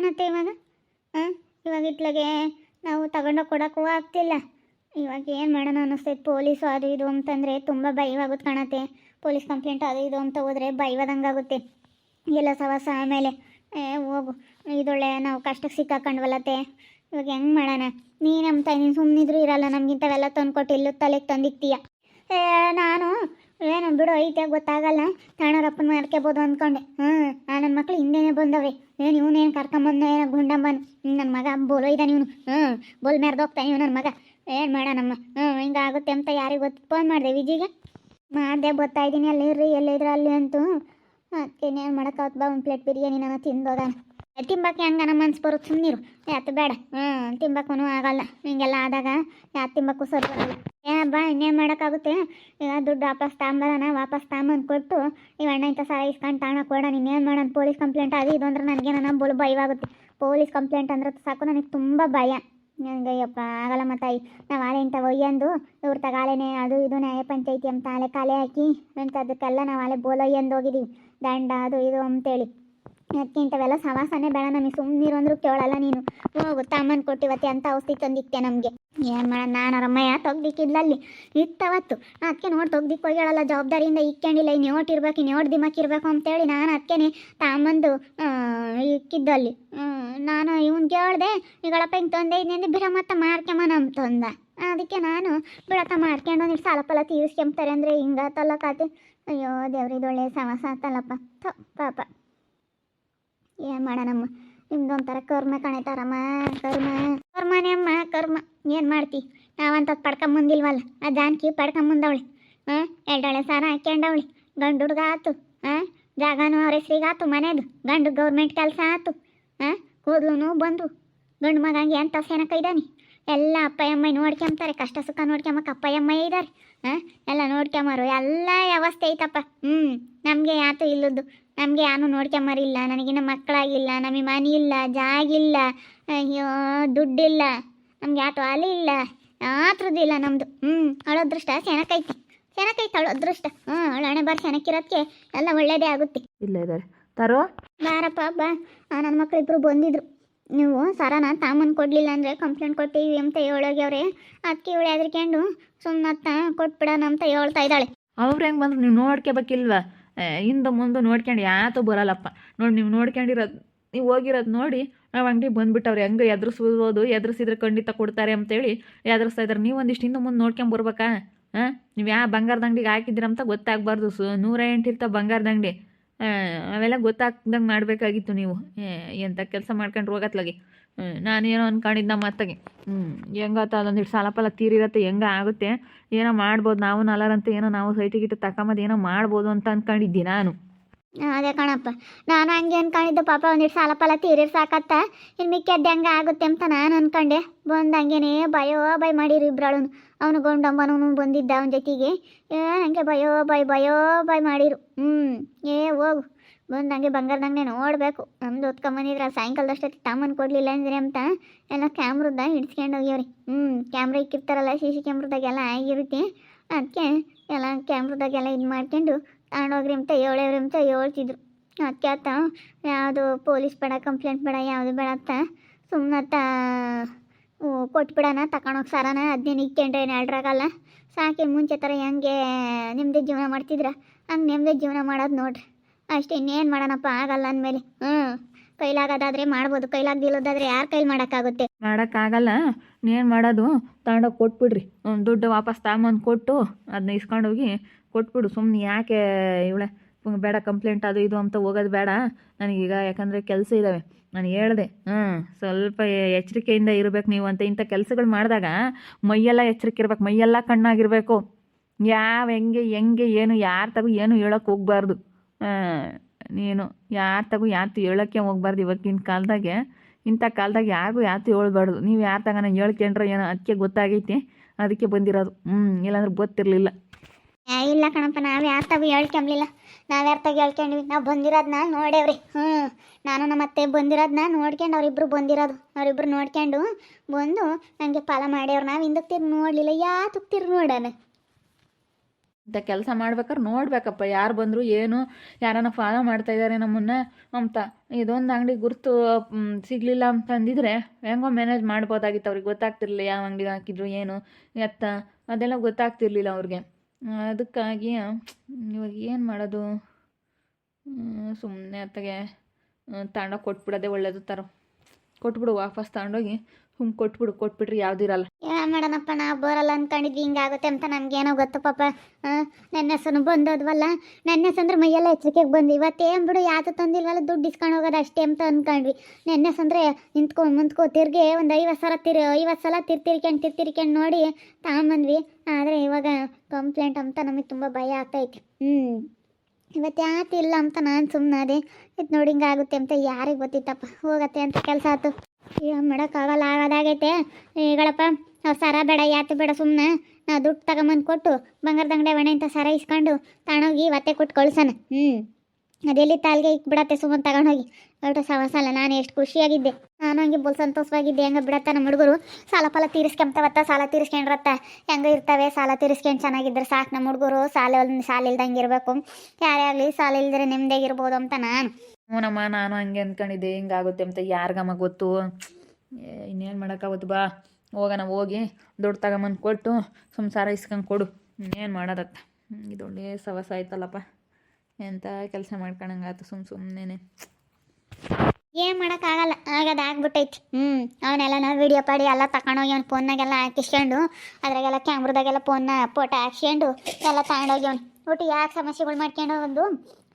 ಕಾಣತ್ತೆ ಇವಾಗ? ಹಾಂ? ಇವಾಗ ಇಟ್ಲಾಗೆ ನಾವು ತಗೊಂಡೋಗಿ ಕೊಡೋಕ್ಕೂ ಆಗ್ತಿಲ್ಲ. ಇವಾಗ ಏನು ಮಾಡೋಣ ಅನ್ನಿಸ್ತೈತೆ ಪೊಲೀಸು ಅದು ಇದು ಅಂತಂದರೆ ತುಂಬ ಭಯವಾಗುತ್ತೆ ಕಾಣತ್ತೆ. ಪೊಲೀಸ್ ಕಂಪ್ಲೇಂಟ್ ಅದು ಇದು ಅಂತ ಹೋದರೆ ಭಯವಾದಂಗಾಗುತ್ತೆ ಎಲ್ಲ ಸವಾಸ ಆಮೇಲೆ. ಏ, ಹೋಗು. ಇದೊಳ್ಳೆ ನಾವು ಕಷ್ಟಕ್ಕೆ ಸಿಕ್ಕಾಕೊಂಡ್ವಲ್ಲತ್ತೆ ಇವಾಗ ಹೆಂಗೆ ಮಾಡೋಣ? ನೀ ನಮ್ಮ ತಾಯಿ, ನೀನು ಸುಮ್ಮನಿದ್ರು ಇರಲ್ಲ. ನಮ್ಗಿಂತವೆಲ್ಲ ತಂದ್ಕೊಟ್ಟು ಇಲ್ಲೂ ತಲೆಗೆ ತಂದಿಕ್ತೀಯ. ಏ, ನಾನು ಏನು ಬಿಡು, ಐತೆ, ಗೊತ್ತಾಗಲ್ಲ. ತಾಣರಪ್ಪನ ಮಾಡ್ಕೋಬೋದು ಅಂದ್ಕೊಂಡೆ. ಹ್ಞೂ ಆ ನನ್ನ ಮಕ್ಳು ಹಿಂದೆನೇ ಬಂದವೆ. ಏನು ಇವನೇನು ಕರ್ಕೊಂಬಂದ ಏನೋ ಗುಂಡಂಬನ್. ನನ್ನ ಮಗ ಬೋಲೋ ಇದ್ದಾನೆ ಇವನು. ಹ್ಞೂ ಬೋಲ್ ಮೆರೆದೋಗ್ತಾನೆ ಇವನು ನನ್ನ ಮಗ. ಏನು ಮಾಡೋಣಮ್ಮ? ಹ್ಞೂ ಹಿಂಗಾಗುತ್ತೆ ಅಂತ ಯಾರಿಗೆ ಗೊತ್ತು? ಫೋನ್ ಮಾಡಿದೆ ವಿಜಿಗೆ. ಮಾಡಿದೆ ಗೊತ್ತಾಯಿದ್ದೀನಿ ಅಲ್ಲಿ ಇರ್ರಿ ಎಲ್ಲಿದ್ರು ಅಲ್ಲಿ ಅಂತೂ. ಅದಕ್ಕೇನೇನು ಏನು ಮಾಡೋಕ್ಕಾವತ್ತು ಬಾ, ಒಂದು ಪ್ಲೇಟ್ ಬಿರಿಯಾನಿ ನಾನು ತಿಂದೋಗಾನ ತಿಂಬಕ್ಕೆ ಹೆಂಗೆ ನಮ್ಮ ಮನ್ಸು ಬರುತ್ತೆ ಸುಮ್ಮನಿರು ಯಾತು ಬೇಡ. ಹ್ಞೂ ತಿಂಬಕ್ಕೂ ಆಗಲ್ಲ. ಹಿಂಗೆಲ್ಲ ಆದಾಗ ಯಾತು ತಿಂಬಕ್ಕೂ ಸರಿ ಏ, ಬಾ, ಇನ್ನೇನು ಮಾಡೋಕ್ಕಾಗುತ್ತೆ? ಈಗ ದುಡ್ಡು ವಾಪಸ್ ತಗೊಂಬರೋಣ, ವಾಪಸ್ ತಗೊಂಬಂದು ಕೊಟ್ಟು ನೀವು ಅಣ್ಣ ಇಂಥ ಸಾಲ ಇಸ್ಕೊಂಡು ತಾಣ ಕೊಡ ಇನ್ನೇನು ಮಾಡೋಣ? ಪೊಲೀಸ್ ಕಂಪ್ಲೇಂಟ್ ಅದು ಇದು ಅಂದ್ರೆ ನನಗೆ ನನ್ನ ಬೋಲು ಭಯವಾಗುತ್ತೆ ಪೊಲೀಸ್ ಕಂಪ್ಲೇಂಟ್ ಅಂದ್ರೆ ಸಾಕು, ನನಗೆ ತುಂಬ ಭಯ. ನನಗೆ ಅಯ್ಯಪ್ಪ ಆಗಲ್ಲ ಮತ್ತೆ ತಾಯಿ. ನಾವು ಆಲೆ ಇಂಥ ಒಯ್ಯಂದು, ಇವ್ರ ತಗಾಲೆನೆ ಅದು ಇದು ನ್ಯಾಯ ಪಂಚಾಯಿತಿ ಅಂತ ಆಲೆ ಕಾಲೆ ಹಾಕಿ, ಇಂಥದಕ್ಕೆಲ್ಲ ನಾವು ಆಲೆ ಬೋಲ್ ಒಯ್ಯಂದು ಹೋಗಿದ್ದೀವಿ ದಂಡ, ಅದು ಇದು ಅಂತೇಳಿ. ಅದಕ್ಕೆ ಇಂಥವೆಲ್ಲ ಸವಾಸನೇ ಬೇಡ ನಮಗೆ ಸುಮ್ಮನಿರು ಇರೋಂದ್ರೂ ಕೇಳಲ್ಲ ನೀನು. ಹೋಗು ತಾಮನ್ ಕೊಟ್ಟಿವತ್ತೆ ಅಂತ ಔಷಧಿ ತಂದಿತ್ತೆ ನಮಗೆ. ಏನು ಮಾಡೋಣ ನಾನು ರಮ್ಮಯ್ಯ ತೊಗ್ದಿಕ್ಕಿದ್ಲಲ್ಲಿ ಇತ್ತವತ್ತು. ಅದಕ್ಕೆ ನೋಡಿ ತೊಗ್ದಿಕ್ಕೆ ಹೋಗ್ಯಾಳಲ್ಲ, ಜವಾಬ್ದಾರಿಯಿಂದ ಇಕ್ಕೊಂಡಿಲ್ಲ ಇನ್ನು ಓಟ್ ಇರ್ಬೇಕು ಇನ್ನು ದಿಮಾಕ್ ಇರಬೇಕು ಅಂತೇಳಿ ನಾನು ಅದಕ್ಕೆ ತಾಂಬಂದು ಇಕ್ಕಿದ್ದಲ್ಲಿ ನಾನು ಇವನ್ ಕೇಳ್ದೆ ಈಗಳಪ್ಪ ಹಿಂಗೆ ತಂದೆ ಬಿಡ ಮತ್ತೆ ನಮ್ಮ ಅಂತಂದ ಅದಕ್ಕೆ ನಾನು ಬಿಡತ್ತ ಮಾಡ್ಕೊಂಡು ನೀವು ಸಾಲ ಫಲ ತೀರಿಸ್ಕೊಂಬ್ತಾರೆ ಅಂದರೆ ಹಿಂಗಾತಲ್ಲ ಕಾತೆ ಅಯ್ಯೋ ದೇವ್ರಿದೊಳ್ಳೆ ಸಮಸ ಆತಲ್ಲಪ್ಪ. ಪಾಪ. ಏನು ಮಾಡೋಣಮ್ಮ? ನಿಮ್ದು ಒಂಥರ ಕರ್ಮ ಕಣಿತಾರಮ್ಮ, ಕರ್ಮ. ಕರ್ಮನೇ ಅಮ್ಮ, ಕರ್ಮ. ಏನು ಮಾಡ್ತಿ? ನಾವಂತದ್ದು ಪಡ್ಕೊಂಬಂದಿಲ್ವಲ್ಲ? ಆ ಜಾನಕಿ ಪಡ್ಕೊಂಬಂದವಳೆ. ಹಾಂ ಎರಡೊಳೆ ಸಾರ ಹಾಕ್ಯಂಡವಳೆ. ಗಂಡು ಹುಡ್ಗ ಆತು. ಹಾಂ ಜಾಗನೂ ಅವ್ರ ಹೆಸ್ರಿಗೆ ಆತು ಮನೆದು. ಗಂಡು ಗೌರ್ಮೆಂಟ್ ಕೆಲಸ ಆತು. ಹಾಂ ಕೂದ್ಲುನು ಬಂದು. ಗಂಡು ಮಗಂಗೆ ಎಂತ ಸೇನಕ ಇದ್ದಾನೆ ಎಲ್ಲ ಅಪ್ಪಯ್ಯಮ್ಮ ನೋಡ್ಕೊಂತಾರೆ ಕಷ್ಟ ಸುಖ ನೋಡ್ಕೊಂಬಕ್ಕೆ ಅಪ್ಪಯ್ಯಮ್ಮ ಇದ್ದಾರೆ ಹಾಂ ಎಲ್ಲ ನೋಡ್ಕೊಂಬರು ಎಲ್ಲ ವ್ಯವಸ್ಥೆ ಐತಪ್ಪ. ಹ್ಞೂ ನಮಗೆ ಯಾತು ಇಲ್ಲದ್ದು. ನಮಗೆ ಯಾನು ನೋಡ್ಕೊಂಬರಿಲ್ಲ ನನಗಿನ್ನ ಮಕ್ಕಳಾಗಿಲ್ಲ ನಮಗೆ ಮನೆ ಇಲ್ಲ ಜಾಗಿಲ್ಲ ಅಯ್ಯೋ ದುಡ್ಡಿಲ್ಲ ನಮ್ಗೆ ಯಾತು ಅಲ್ಲಿ ಇಲ್ಲ ಯಾತ್ರದ್ದು ಇಲ್ಲ ನಮ್ಮದು ಹ್ಞೂ ಅವಳ ಅದೃಷ್ಟ ಸೆನಕೈತಿ ಸೆನಕೈತಿ ಅವಳ ಅದೃಷ್ಟ. ಹ್ಞೂ ಅವಳ ಹಣೆ ಬಾರ್ ಸೆನಕ್ಕಿರೋದಕ್ಕೆ ಎಲ್ಲ ಒಳ್ಳೇದೇ ಆಗುತ್ತೆ. ಇಲ್ಲ ಇದ್ದಾರೆ ತರೋ? ಬಾರಪ್ಪ ಬಾ. ನನ್ನ ಮಕ್ಕಳಿಬ್ರು ಬಂದಿದ್ರು. ನೀವು ಸರನ ತಾಮನ್ ಕೊಡಲಿಲ್ಲ ಅಂದರೆ ಕಂಪ್ಲೇಂಟ್ ಕೊಟ್ಟಿವಿ ಅಂತ ಹೇಳೋಗ್ಯವ್ರೆ ಅದಕ್ಕೆ ಇವಳು ಹೆದರ್ಕೊಂಡು ಸುಮ್ಮನೆ ಕೊಟ್ಬಿಡೋಣ ಅಂತ ಹೇಳ್ತಾ ಇದ್ದಾಳೆ. ಅವ್ರು ಹೆಂಗೆ ಬಂದ್ರು? ನೀವು ನೋಡ್ಕೋಬೇಕಿಲ್ವ ಹಿಂದೆ ಮುಂದೆ ನೋಡ್ಕೊಂಡು ಯಾತೂ ಬರಲ್ಲಪ್ಪ. ನೋಡಿ ನೀವು ನೋಡ್ಕೊಂಡಿರೋದು ನೀವು ಹೋಗಿರೋದು ನೋಡಿ ನಾವು ಅಂಗಡಿ ಬಂದ್ಬಿಟ್ಟವ್ರು, ಹೆಂಗೆ ಎದುರಿಸ್ಬೋದು, ಎದುರಿಸಿದ್ರೆ ಖಂಡಿತ ಕೊಡ್ತಾರೆ ಅಂತೇಳಿ ಎದುರಿಸ್ತಾ ಇದ್ದಾರೆ ನೀವು ಒಂದಿಷ್ಟು ಹಿಂದೆ ಮುಂದೆ ನೋಡ್ಕೊಂಡು ಬರ್ಬೇಕಾ? ಹಾಂ? ನೀವು ಯಾವ ಬಂಗಾರದ ಅಂಗಡಿಗೆ ಹಾಕಿದ್ದೀರಂತ ಗೊತ್ತಾಗಬಾರ್ದು ಸು. ನೂರ ಎಂಟು ಇರ್ತಾವೆ ಬಂಗಾರದ ಅಂಗಡಿ. ಅವೆಲ್ಲ ಗೊತ್ತಾಗ್ದಂಗೆ ಮಾಡಬೇಕಾಗಿತ್ತು ನೀವು. ಎಂಥ ಕೆಲಸ ಮಾಡ್ಕೊಂಡು ಹೋಗತ್ಲಾಗಿ. ನಾನೇನೋ ನಮ್ಮ ಮತ್ತಗೆ. ಹ್ಞೂ ಹೆಂಗತ್ತ ಅದೊಂದಿಷ್ಟು ಸಾಲ ಪಾಲ ತೀರಿರತ್ತೆ, ಹೆಂಗ ಆಗುತ್ತೆ? ಏನೋ ಮಾಡ್ಬೋದು, ನಾವು ನಲ್ಲರಂತ ಏನೋ ನಾವು ಸೈಟಿ ಗಿಟ್ಟು ತಕೊಂಬದು ಏನೋ ಮಾಡ್ಬೋದು ಅಂತ ಅಂದ್ಕೊಂಡಿದ್ದೆ ನಾನು. ಅದೇ ಕಣಪ್ಪ. ನಾನು ಹಂಗೆ ಅನ್ಕೊಂಡಿದ್ದೆ, ಪಾಪ ಒಂದಿಷ್ಟು ಸಾಲ ಪಾಲ ತೀರಿರ್ ಸಾಕತ್ತ? ಇನ್ನು ಮಿಕ್ಕದ್ದು ಹೆಂಗೆ ಆಗುತ್ತೆ ಅಂತ ನಾನು ಅನ್ಕೊಂಡೆ. ಬಂದು ಹಂಗೇನೆ, ಭಯೋ ಭಯ ಮಾಡಿರಿ ಇಬ್ರಳು ಅವನು ಗೊಂಡಮ್ಮನೂ ಬಂದಿದ್ದ ಅವನ ಜೊತೆಗೆ. ಏ ಹಂಗೆ ಭಯೋ ಭಯ ಭಯೋ ಭಯ ಮಾಡಿರು. ಹ್ಞೂ ಏ ಹೋಗು. ಬಂದು ಹಂಗೆ ಬಂಗಾರದಂಗೆ ನೋಡಬೇಕು. ನಮ್ದು ಹೊತ್ಕೊಂಬಂದಿದ್ರೆ ಸಾಯಂಕಾಲದಷ್ಟೊತ್ತಿ ತಾಮನ್ ಕೊಡಲಿಲ್ಲ ಅಂದ್ರೆ ಅಂತ. ಎಲ್ಲ ಕ್ಯಾಮ್ರದಾಗ ಹಿಡ್ಸ್ಕೊಂಡು ಹೋಗ್ಯವ್ರಿ. ಹ್ಞೂ ಕ್ಯಾಮ್ರ ಇಕ್ಕಿರ್ತಾರಲ್ಲ, ಸಿ ಸಿ ಕ್ಯಾಮ್ರದಾಗೆಲ್ಲ ಆಗಿರುತ್ತೆ. ಅದಕ್ಕೆ ಎಲ್ಲ ಕ್ಯಾಮ್ರದಾಗೆಲ್ಲ ಇದು ಮಾಡ್ಕೊಂಡು ತಗೊಂಡೋಗ್ರಿ ಅಂತ ಹೇಳೇವ್ರಿ ಅಂತ ಹೇಳ್ತಿದ್ರು. ಅದಕ್ಕೆ ಆತ, ಯಾವುದು ಪೊಲೀಸ್ ಬೇಡ, ಕಂಪ್ಲೇಂಟ್ ಬೇಡ, ಯಾವುದು ಬೇಡ ಅಂತ ಸುಮ್ಮನತ್ತ ಕೊಟ್ಬಿಡೋಣ ತಗೊಂಡೋಗಿ ಸರನ. ಅದನ್ನೇನು ಇಕ್ಕೊಂಡ್ರೆ ಏನು ಹೇಳ್ರಾಗಲ್ಲ ಸಾಕಿ ಮುಂಚೆ ಥರ ಹೆಂಗೆ ನಿಮ್ಮದೇ ಜೀವನ ಮಾಡ್ತಿದ್ರ. ಹಂಗೆ ನಿಮ್ಮದೇ ಜೀವನ ಮಾಡೋದು ನೋಡ್ರಿ. ಅಷ್ಟೇ, ಇನ್ನೇನು ಮಾಡೋಣಪ್ಪ, ಆಗಲ್ಲ ಅಂದ್ಮೇಲೆ. ಹ್ಞೂ ಕೈಲಾಗದಾದ್ರೆ ಮಾಡ್ಬೋದು, ಕೈಲಾಗ್ದಿಲ್ಲದಾದ್ರೆ ಯಾರ ಕೈಲಿ ಮಾಡೋಕ್ಕಾಗುತ್ತೆ? ಮಾಡೋಕ್ಕಾಗಲ್ಲ ಏನು ಮಾಡೋದು? ತಗೊಂಡೋಗಿ ಕೊಟ್ಬಿಡ್ರಿ. ದುಡ್ಡು ವಾಪಸ್ ತಗೊಂಬಂದು ಕೊಟ್ಟು ಅದನ್ನ ಇಸ್ಕೊಂಡೋಗಿ ಕೊಟ್ಬಿಡು. ಸುಮ್ಮನೆ ಯಾಕೆ ಇವಳೆ? ಬೇಡ, ಕಂಪ್ಲೇಂಟ್ ಅದು ಇದು ಅಂತ ಹೋಗೋದು ಬೇಡ. ನನಗೀಗ ಯಾಕಂದರೆ ಕೆಲಸ ಇದ್ದಾವೆ ನಾನು ಹೇಳ್ದೆ ಹ್ಞೂ ಸ್ವಲ್ಪ ಎಚ್ಚರಿಕೆಯಿಂದ ಇರಬೇಕು ನೀವು ಅಂತ. ಇಂಥ ಕೆಲಸಗಳು ಮಾಡಿದಾಗ ಮೈಯೆಲ್ಲ ಎಚ್ಚರಿಕೆ ಇರ್ಬೇಕು ಮೈಯೆಲ್ಲ ಕಣ್ಣಾಗಿರಬೇಕು. ಯಾವ, ಹೆಂಗೆ ಹೆಂಗೆ, ಏನು, ಯಾರ ತಗೋ ಏನು ಹೇಳೋಕೆ ಹೋಗ್ಬಾರ್ದು. ನೀನು ಯಾರ ಯಾತು ಹೇಳೋಕ್ಕೆ ಹೋಗ್ಬಾರ್ದು ಇವತ್ತಿನ ಕಾಲದಾಗೆ. ಇಂಥ ಕಾಲದಾಗ ಯಾರಿಗೂ ಯಾತು ಹೇಳ್ಬಾರ್ದು. ನೀವು ಯಾರ ತಗನ ಹೇಳ್ಕೊಂಡ್ರೆ ಏನೋ ಅದಕ್ಕೆ ಗೊತ್ತಾಗೈತಿ. ಅದಕ್ಕೆ ಬಂದಿರೋದು. ಹ್ಞೂ ಇಲ್ಲಾಂದ್ರೆ ಗೊತ್ತಿರಲಿಲ್ಲ. ಇಲ್ಲ ಕಣಪ್ಪ, ನಾವು ಯಾರ ತಗೋ ಹೇಳ್ಕೊಂಬ್ಲಿಲ್ಲ ನಾವು ಯಾರ ಹೇಳ್ಕೊಂಡ್ವಿ. ನಾವು ಬಂದಿರೋದನ್ನ ನೋಡೇವ್ರಿ ಹ್ಞೂ ನಾನು ನಮ್ಮ ಅತ್ತೆ ಬಂದಿರೋದನ್ನ ನೋಡ್ಕೊಂಡು ಅವರಿಬ್ರು ಬಂದಿರೋದು. ಅವರಿಬ್ರು ನೋಡ್ಕೊಂಡು ಬಂದು ನನಗೆ ಫಾಲ ಮಾಡ್ಯವ್ರು. ನಾವು ಹಿಂದಕ್ಕೆ ತಿರ್ಗಿ ನೋಡಲಿಲ್ಲ. ಯಾತಕ್ಕೆ ತಿರ್ಗಿ ನೋಡೋಣ ಇಂಥ ಕೆಲಸ ಮಾಡ್ಬೇಕಾದ್ರೆ ನೋಡ್ಬೇಕಪ್ಪ ಯಾರು ಬಂದರು ಏನು, ಯಾರನ್ನ ಫಾಲೋ ಮಾಡ್ತಾ ಇದ್ದಾರೆ ನಮ್ಮನ್ನ ಅಂತ. ಇದೊಂದು ಅಂಗಡಿ ಗುರುತು ಸಿಗಲಿಲ್ಲ ಅಂತಂದಿದ್ರೆ ಹೆಂಗೋ ಮ್ಯಾನೇಜ್ ಮಾಡ್ಬೋದಾಗಿತ್ತು ಅವ್ರಿಗೆ. ಗೊತ್ತಾಗ್ತಿರ್ಲಿಲ್ಲ ಯಾವ ಅಂಗಡಿಗೆ ಹಾಕಿದ್ರು ಏನು, ಎತ್ತ, ಅದೆಲ್ಲ ಗೊತ್ತಾಗ್ತಿರ್ಲಿಲ್ಲ ಅವ್ರಿಗೆ. ಅದಕ್ಕಾಗಿ, ಇವಾಗ ಏನು ಮಾಡೋದು? ಸುಮ್ಮನೆ ಅತ್ತಗೆ ತಗೊಂಡೋಗಿ ಕೊಟ್ಬಿಡೋದೇ ಒಳ್ಳೇದು ಥರ ಕೊಟ್ಬಿಡು ವಾಪಸ್ ತಗೊಂಡೋಗಿ ಸುಮ್ಮನೆ ಕೊಟ್ಬಿಡು ಕೊಟ್ಬಿಟ್ರೆ ಯಾವ್ದಿರಲ್ಲ ಏನ ಮಾಡೋಣಪ್ಪ ನಾವು ಬರಲ್ಲ ಅಂದ್ಕೊಂಡಿದ್ವಿ ಹಿಂಗಾಗುತ್ತೆ ಅಂತ ನಮ್ಗೇನೋ ಗೊತ್ತು ಪಾಪ. ನನ್ನ ಹೆಸರು ಬಂದೋದ್ವಲ್ಲ? ನನ್ನ ಹೆಸಂದ್ರೆ ಮೈಯೆಲ್ಲ ಎಚ್ಚರಿಕೆಗೆ ಬಂದು ಇವತ್ತೇನು ಬಿಡು ಯಾವುದು ತಂದಿಲ್ವಲ್ಲ ದುಡ್ಡು ಇಸ್ಕೊಂಡು ಹೋಗೋದು ಅಷ್ಟೇ ಅಂತ ಅಂದ್ಕೊಂಡ್ವಿ ನನ್ನ ಹೆಸಂದ್ರೆ ನಿಂತ್ಕೊಂಡು ಮುಂದ್ಕೋ ತಿರ್ಗಿ ಒಂದು ಐವತ್ತು ಸಲ ತಿರ್ ಐವತ್ತು ಸಲ ತಿರ್ತಿರ್ಕೊಂಡು ತಿರ್ತಿರ್ಕೊಂಡು ನೋಡಿ ತಗೊಂಬಂದ್ವಿ. ಆದರೆ ಇವಾಗ ಕಂಪ್ಲೇಂಟ್ ಅಂತ ನಮಗೆ ತುಂಬ ಭಯ ಆಗ್ತೈತಿ. ಹ್ಞೂ ಇವತ್ತು ಯಾತಿಲ್ಲ ಅಂತ ನಾನು ಸುಮ್ಮನಾದೆ ಇದು ನೋಡಿ ಹಿಂಗಾಗುತ್ತೆ ಅಂತ ಯಾರಿಗೆ ಗೊತ್ತಿತ್ತಪ್ಪ? ಹೋಗತ್ತೆ ಅಂತ ಕೆಲಸ ಆಯ್ತು ಏನು ಮಾಡೋಕ್ಕಾಗಲ್ಲ ಆಗೋದಾಗೈತೆ ಈಗಳಪ್ಪ ನಾವು ಸರ ಬೇಡ, ಯಾತು ಬೇಡ ಸುಮ್ಮನೆ ನಾವು ದುಡ್ಡು ತಗೊಂಬಂದು ಕೊಟ್ಟು ಬಂಗಾರದ ಅಂಗಡಿ ಒಣ ಅಂತ ಸರ ಇಸ್ಕೊಂಡು ತಗೊಂಡೋಗಿ ಒತ್ತೆ ಕೊಟ್ಟು ಕಳ್ಸೋಣ ಹ್ಞೂ ಅದೆಲ್ಲಿ ತಾಲ್ಗೆ ಇಕ್ ಬಿಡತ್ತೆ ಸುಮ್ಮನೆ ತಗೊಂಡೋಗಿ. ಒಟ್ಟು ಸವಸಲ್ಲ ನಾನು ಎಷ್ಟು ಖುಷಿಯಾಗಿದ್ದೆ. ನಾನು ಹಂಗೆ ಬಲ್ ಸಂತೋಷವಾಗಿದ್ದೆ. ಹೆಂಗೆ ಬಿಡತ್ತ ನಮ್ಮ ಹುಡುಗರು? ಸಾಲ ಫಲ ತೀರಿಸ್ಕೊಂತವತ್ತ, ಸಾಲ ತೀರಿಸ್ಕೊಂಡಿರತ್ತ. ಹೆಂಗೆ ಇರ್ತವೆ, ಸಾಲ ತೀರಿಸ್ಕೊಂಡು ಚೆನ್ನಾಗಿದ್ರೆ ಸಾಕು ನಮ್ಮ ಹುಡುಗರು. ಸಾಲ ಸಾಲ ಇಲ್ದಂಗೆ ಇರಬೇಕು. ಯಾರೇ ಆಗಲಿ ಸಾಲ ಇಲ್ದ್ರೆ ನೆಮ್ಮದಿಯಾಗಿರ್ಬೋದು ಅಂತ ನಾನು. ಹ್ಞೂನಮ್ಮ ನಾನು ಹಂಗೆ ಅಂದ್ಕೊಂಡಿದ್ದೆ ಹಿಂಗಾಗುತ್ತೆ ಅಂತ ಯಾರಿಗಮ್ಮ ಗೊತ್ತು? ಇನ್ನೇನು ಮಾಡೋಕ್ಕಾಗುತ್ತೆ ಬಾ, ಹೋಗೋಣ, ಹೋಗಿ ದುಡ್ಡು ತಗೊಂಬಂದು ಕೊಟ್ಟು ಸಂಸಾರ ಇಸ್ಕೊಂಡು ಕೊಡು. ಇನ್ನೇನು ಮಾಡೋದತ್ತ ಇದು ಒಳ್ಳೆ ಸವಸ ಆಯ್ತಲ್ಲಪ್ಪ. ಎಂಥ ಕೆಲಸ ಮಾಡ್ಕೊಳಂಗಾಯ್ತು ಸುಮ್ಮ ಸುಮ್ಮನೆ ಏನು ಮಾಡೋಕ್ಕಾಗಲ್ಲ ಆಗದು ಆಗ್ಬಿಟ್ಟೈತಿ. ಹ್ಞೂ ಅವನ್ನೆಲ್ಲ ನಾವು ವಿಡಿಯೋ ಪಾಡಿ ಎಲ್ಲ ತಗೊಂಡೋಗಿ ಅವ್ನು ಫೋನ್ನಾಗೆಲ್ಲ ಹಾಕಿಸ್ಕೊಂಡು, ಅದ್ರಾಗೆಲ್ಲ ಕ್ಯಾಮ್ರದಾಗೆಲ್ಲ ಫೋನ್ನ ಫೋಟೋ ಹಾಕ್ಸ್ಕೊಂಡು ಎಲ್ಲ ತಗೊಂಡೋಗಿ ಅವ್ನು. ಒಟ್ಟು ಯಾಕೆ ಸಮಸ್ಯೆಗಳು ಮಾಡ್ಕೊಂಡು ಒಂದು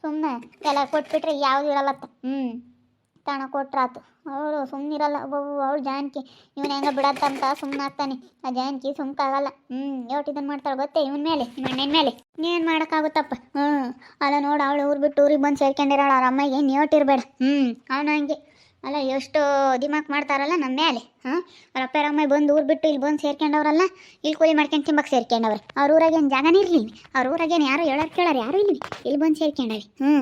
ಸುಮ್ಮನೆ ಎಲ್ಲ ಕೊಟ್ಬಿಟ್ರೆ ಯಾವುದು ಇರಲ್ಲತ್ತ ಹ್ಞೂ ತಣ ಕೊಟ್ರಾತು. ಅವಳು ಸುಮ್ಮನಿರಲ್ಲ ಅವಳು ಜಾನಕಿ. ಇವನು ಹೆಂಗ ಬಿಡತ್ತಂತ ಸುಮ್ಮನೆ ಆಗ್ತಾನೆ. ಆ ಜಾನಕಿ ಸುಮ್ಕಾಗಲ್ಲ. ಹ್ಞೂ ಯೋಟ್ ಇದನ್ನು ಮಾಡ್ತಾಳೆ ಗೊತ್ತೇ ಇವನ ಮೇಲೆ ಮಣ್ಣಿನ ಮೇಲೆ. ಏನು ಮಾಡೋಕ್ಕಾಗುತ್ತಪ್ಪ? ಹ್ಞೂ ಅಲ್ಲ ನೋಡು, ಅವಳು ಊರು ಬಿಟ್ಟು ಊರಿಗೆ ಬಂದು ಸೇರ್ಕೊಂಡಿರೋಳು. ಅವ್ರ ಅಮ್ಮಗೆ ಇರಬೇಡ ಹ್ಞೂ ಅವನು ಹಂಗೆ. ಅಲ್ಲ, ಎಷ್ಟು ದಿಮಾಕ್ ಮಾಡ್ತಾರಲ್ಲ ನಮ್ಮ ಮೇಲೆ ಹಾಂ? ಅವ್ರ ಅಪ್ಪ ಅಮ್ಮ ಬಂದು ಊರು ಬಿಟ್ಟು ಇಲ್ಲಿ ಬಂದು ಸೇರ್ಕೊಂಡವ್ರಲ್ಲ, ಇಲ್ಲಿ ಕೂಲಿ ಮಾಡ್ಕೊಂಡು ತಿಂಬಕ್ಕೆ ಸೇರ್ಕೊಂಡವ್ರೆ. ಅವ್ರ ಊರಾಗೇನು ಜಾಗನೇ ಇರಲಿ ಅವ್ರ ಊರಾಗೇನು ಯಾರು ಹೇಳೋರು ಕೇಳೋರು ಯಾರು ಇಲ್ಲಿ ಇಲ್ಲಿ ಬಂದು ಸೇರ್ಕೊಂಡವಿ ಹ್ಞೂ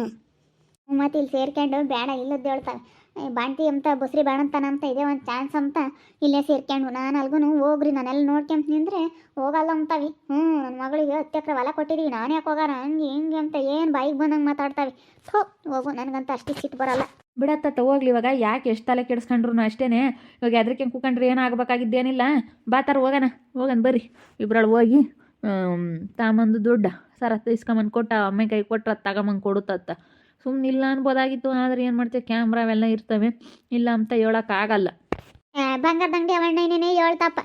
ಮತ್ತೆ ಇಲ್ಲಿ ಸೇರ್ಕೊಂಡು ಬೇಡ ಇಲ್ಲದ್ದು ಹೇಳ್ತಾರೆ ಬಾಂಟಿ ಅಂತ, ಬಸ್ರಿ ಬಾಣಂತನ ಅಂತ ಇದೆ, ಒಂದು ಚಾನ್ಸ್ ಅಂತ ಇಲ್ಲೇ ಸೇರ್ಕೊಂಡು. ನಾನು ಅಲ್ಗೂ ಹೋಗ್ರಿ ನಾನೆಲ್ಲ ನೋಡ್ಕೊಂತ ನಿಂದ್ರೆ ಹೋಗಲ್ಲ ಅಂತವಿ. ಹ್ಞೂ ನನ್ನ ಮಗಳಿಗೆ ಹತ್ತು ಹೊಲ ಕೊಟ್ಟಿದ್ದೀವಿ ನಾನು ಯಾಕೆ ಹೋಗಾರ? ಹಂಗೆ ಹಿಂಗೆ ಅಂತ ಏನು ಬಾಯಿಗೆ ಬಂದಂಗೆ ಮಾತಾಡ್ತಾವೆ. ಥೋ, ಹೋಗು, ನನಗಂತ ಅಷ್ಟು ಸಿಟ್ಟು ಬರಲ್ಲ. ಬಿಡತ್ತ ಹೋಗ್ಲಿ, ಇವಾಗ ಯಾಕೆ ಎಷ್ಟು ತಲೆ ಕೆಡಿಸ್ಕೊಂಡ್ರು ಅಷ್ಟೇ ಇವಾಗ ಎದ್ರಿಕೆ ಕೂಕೊಂಡ್ರೆ, ಏನು ಆಗ್ಬೇಕಾಗಿದ್ದೇನಿಲ್ಲ. ಬಾತಾರ ಹೋಗೋಣ ಹೋಗೋಣ, ಬರ್ರಿ. ಇಬ್ರಲ್ಲಿ ಹೋಗಿ ತಾಂಬಂದು ದುಡ್ಡ ಸರ ಇಸ್ಕೊಂಬಂದು ಕೊಟ್ಟ, ಅಮ್ಮ ಕೈ ಕೊಟ್ಟ ತಗೊಂಬಂದು ಕೊಡುತ್ತತ್ತ ಸುಮ್ಮನೆ ಇಲ್ಲ ಅನ್ಬೋದಾಗಿತ್ತು, ಆದರೆ ಏನು ಮಾಡ್ತೀವಿ ಕ್ಯಾಮ್ರಾ ಅವೆಲ್ಲ ಇರ್ತವೆ. ಇಲ್ಲ ಅಂತ ಹೇಳೋಕ್ಕಾಗಲ್ಲ ಬಂಗಾರದಂಗಡಿ ಅವಣ್ಣನೇ ಹೇಳ್ತಪ್ಪ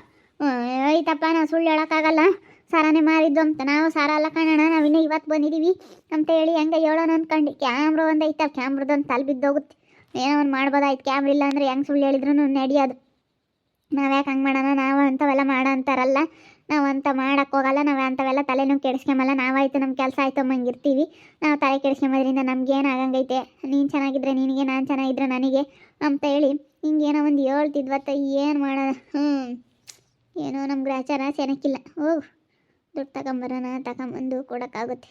ಐತಪ್ಪ, ನಾವು ಸುಳ್ಳು ಹೇಳೋಕ್ಕಾಗಲ್ಲ ಸಾರಾನೇ ಮಾರಿದ್ದು ಅಂತ. ನಾವು ಸಾರ ಅಲ್ಲ ಕಾಣೋಣ ನಾವಿನ್ನೂ ಇವತ್ತು ಬಂದಿದ್ದೀವಿ ಅಂತ ಹೇಳಿ ಹೆಂಗೆ ಹೇಳೋಣ ಅಂದ್ಕೊಂಡು ಕ್ಯಾಮ್ರಾ ಒಂದು ಐತಲ್ಲ ಕ್ಯಾಮ್ರದೊಂದು ತಲೆ ಬಿದ್ದೋಗುತ್ತೆ ಏನೋ ಒಂದು ಮಾಡ್ಬೋದಾಯ್ತು ಕ್ಯಾಮ್ರ ಇಲ್ಲ ಅಂದರೆ ಹೆಂಗೆ ಸುಳ್ಳು ಹೇಳಿದ್ರು ನಡೆಯೋದು. ನಾವು ಯಾಕೆ ಹಂಗೆ ಮಾಡೋಣ? ನಾವು ಅಂಥವೆಲ್ಲ ಮಾಡೋ ಅಂತಾರಲ್ಲ ನಾವು ಅಂತ ಮಾಡಕ್ಕೆ ಹೋಗಲ್ಲ. ನಾವು ಅಂಥವೆಲ್ಲ ತಲೆನೂ ಕೆಡಿಸ್ಕೊಂಬಲ್ಲ. ನಾವಾಯ್ತು ನಮ್ಮ ಕೆಲಸ ಆಯ್ತು ಅಮ್ಮಂಗೆ ಇರ್ತೀವಿ ನಾವು ತಲೆ ಕೆಡಿಸ್ಕೊಂಬೋದ್ರಿಂದ ನಮ್ಗೇನು ಆಗಂಗೈತೆ? ನೀನು ಚೆನ್ನಾಗಿದ್ರೆ ನಿನಗೆ, ನಾನು ಚೆನ್ನಾಗಿದ್ರೆ ನನಗೆ ಅಂತ ಹೇಳಿ ಹಿಂಗೇನೋ ಒಂದು ಹೇಳ್ತಿದ್ವತ್ತ. ಏನು ಮಾಡೋಣ ಹ್ಞೂ ಏನೋ ನಮ್ಮ ಗ್ರಾಚಾರ ಸೆನಕ್ಕಿಲ್ಲ ಹೋಗು ದುಡ್ಡು ತಗೊಂಬರೋಣ, ತಗೊಂಬಂದು ಕೊಡೋಕ್ಕಾಗುತ್ತೆ.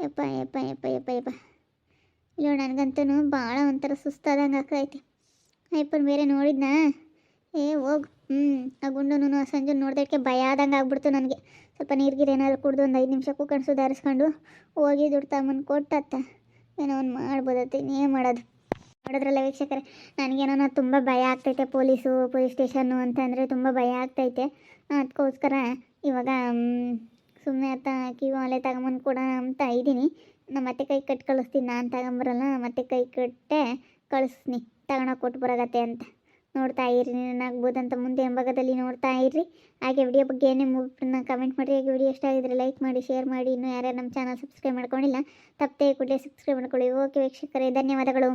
ಯಪ್ಪ ಯಪ್ಪ ಯಪ್ಪ ಯಪ್ಪ ಯಪ್ಪ. ಇಲ್ಲ ನನಗಂತೂ ಭಾಳ ಒಂಥರ ಸುಸ್ತಾದಂಗೆ ಆಗ್ತೈತೆ ಅಯ್ಯಪ್ಪನ ಬೇರೆ ನೋಡಿದ್ನಾ? ಏ, ಹೋಗು. ಹ್ಞೂ ಆ ಗುಂಡನು ಸಂಜೆ ನೋಡ್ದಕ್ಕೆ ಭಯ ಆದಂಗೆ ಆಗ್ಬಿಡ್ತು ನನಗೆ. ಸ್ವಲ್ಪ ನೀರ್ಗೀರು ಏನಾದ್ರು ಕುಡ್ದು ಒಂದು ಐದು ನಿಮಿಷ ಕೂಕೊಂಡು ಸುಧಾರಿಸ್ಕೊಂಡು ಹೋಗಿ ದುಡ್ಡು ತಗೊಂಬಂದು ಕೊಟ್ಟತ್ತ. ಏನೋ ಒಂದು ಮಾಡ್ಬೋದತ್ತೆ ಇನ್ನೇನು ಮಾಡೋದು. ಮಾಡಿದ್ರಲ್ಲ ವೀಕ್ಷಕರೇ, ನನಗೇನೋ ತುಂಬ ಭಯ ಆಗ್ತೈತೆ ಪೊಲೀಸು, ಪೊಲೀಸ್ ಸ್ಟೇಷನ್ನು ಅಂತಂದರೆ ತುಂಬ ಭಯ ಆಗ್ತೈತೆ. ಅದಕ್ಕೋಸ್ಕರ ಇವಾಗ ಸುಮ್ಮನೆ ಅತ್ತ ಕಿವಿ ಅಲೆ ತಗೊಂಬಂದು ಕೊಡೋಣ ಅಂತ ಇದ್ದೀನಿ. ನಮ್ಮ ಮತ್ತೆ ಕೈ ಕಟ್ಟಿ ಕಳಿಸ್ತೀನಿ, ನಾನು ತಗೊಂಬರಲ್ಲ ಮತ್ತೆ ಕೈ ಕಟ್ಟೆ ಕಳಿಸ್ತೀನಿ. ತಗೊಂಡೋಗಿ ಕೊಟ್ಟು ಬರೋಗತ್ತೆ ಅಂತ. ನೋಡ್ತಾ ಇರಿ ಅಂತ ಮುಂದೆ ಎಂಬಾಗದಲ್ಲಿ ನೋಡ್ತಾ ಇರ್ರಿ ಹಾಗೆ ವಿಡಿಯೋ ಬಗ್ಗೆ ಏನೇ ಮೂವಿನ ಕಮೆಂಟ್ ಮಾಡಿ. ಹಾಗೆ ವಿಡಿಯೋ ಇಷ್ಟ ಆಗಿದ್ರೆ ಲೈಕ್ ಮಾಡಿ ಶೇರ್ ಮಾಡಿ. ಇನ್ನೂ ಯಾರ್ಯಾರು ನಮ್ಮ ಚಾನಲ್ ಸಬ್ಸ್ಕ್ರೈಬ್ ಮಾಡ್ಕೊಂಡಿಲ್ಲ, ತಪ್ಪದೆ ಕೂಡಲೇ ಸಬ್ಸ್ಕ್ರೈಬ್ ಮಾಡ್ಕೊಳ್ಳಿ. ಓಕೆ ವೀಕ್ಷಕರೇ, ಧನ್ಯವಾದಗಳು.